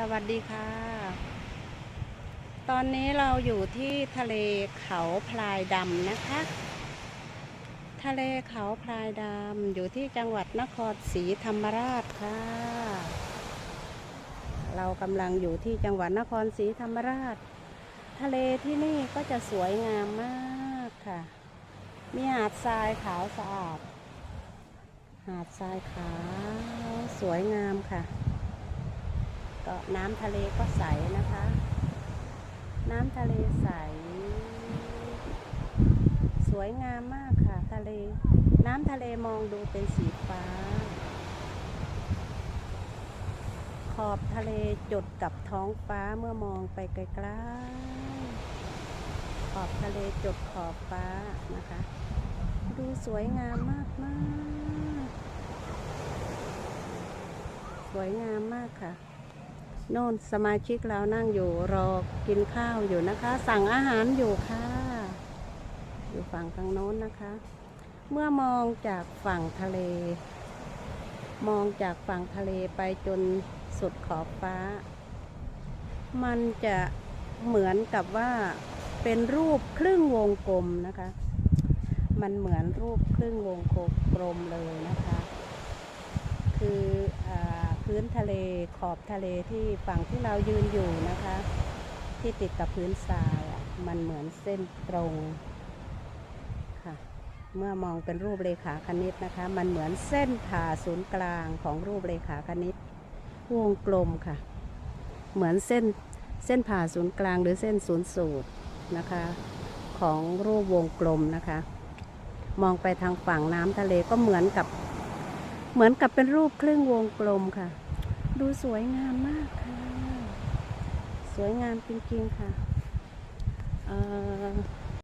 สวัสดีค่ะ ตอนนี้เราอยู่ที่ทะเลเขาพลายดำนะคะ ทะเลเขาพลายดำอยู่ที่จังหวัดนครศรีธรรมราชค่ะ เรากำลังอยู่ที่จังหวัดนครศรีธรรมราช ทะเลที่นี่ก็จะสวยงามมากค่ะ มีหาดทรายขาวสะอาด หาดทรายขาวสวยงามค่ะ ก็น้ำทะเลก็ใสนะคะ น้ำทะเลใส สวยงามมากค่ะทะเล น้ำทะเลมองดูเป็นสีฟ้า ขอบทะเลจดกับท้องฟ้าเมื่อมองไปไกลๆ ขอบทะเลจดขอบฟ้านะคะ ดูสวยงามมากมากๆสวยงามมากค่ะ โน่นสมาชิกเรานั่งอยู่รอกินข้าวอยู่นะคะ สั่งอาหารอยู่ค่ะ อยู่ฝั่งทางโน้นนะคะ เมื่อมองจากฝั่งทะเล มองจากฝั่งทะเลไปจนสุดขอบฟ้า มันจะเหมือนกับว่าเป็นรูปครึ่งวงกลมนะคะ มันเหมือนรูปครึ่งวงกลมเลยนะคะ พื้นทะเลขอบทะเลที่ฝั่งที่เรายืนอยู่นะคะ ที่ติดกับพื้นทรายมันเหมือนเส้นตรงค่ะ เมื่อมองเป็นรูปเลขาคณิตนะคะ มันเหมือนเส้นผ่าศูนย์กลางของรูปเลขาคณิตวงกลมค่ะ เหมือนเส้นเส้นผ่าศูนย์กลางหรือเส้นศูนย์สูตรนะคะ ของรูปวงกลมนะคะ มองไปทางฝั่งน้ำทะเลก็เหมือนกับเหมือนกับเป็นรูปครึ่งวงกลมค่ะ ดูสวยงามมากค่ะ สวยงามจริงๆค่ะเอ่อ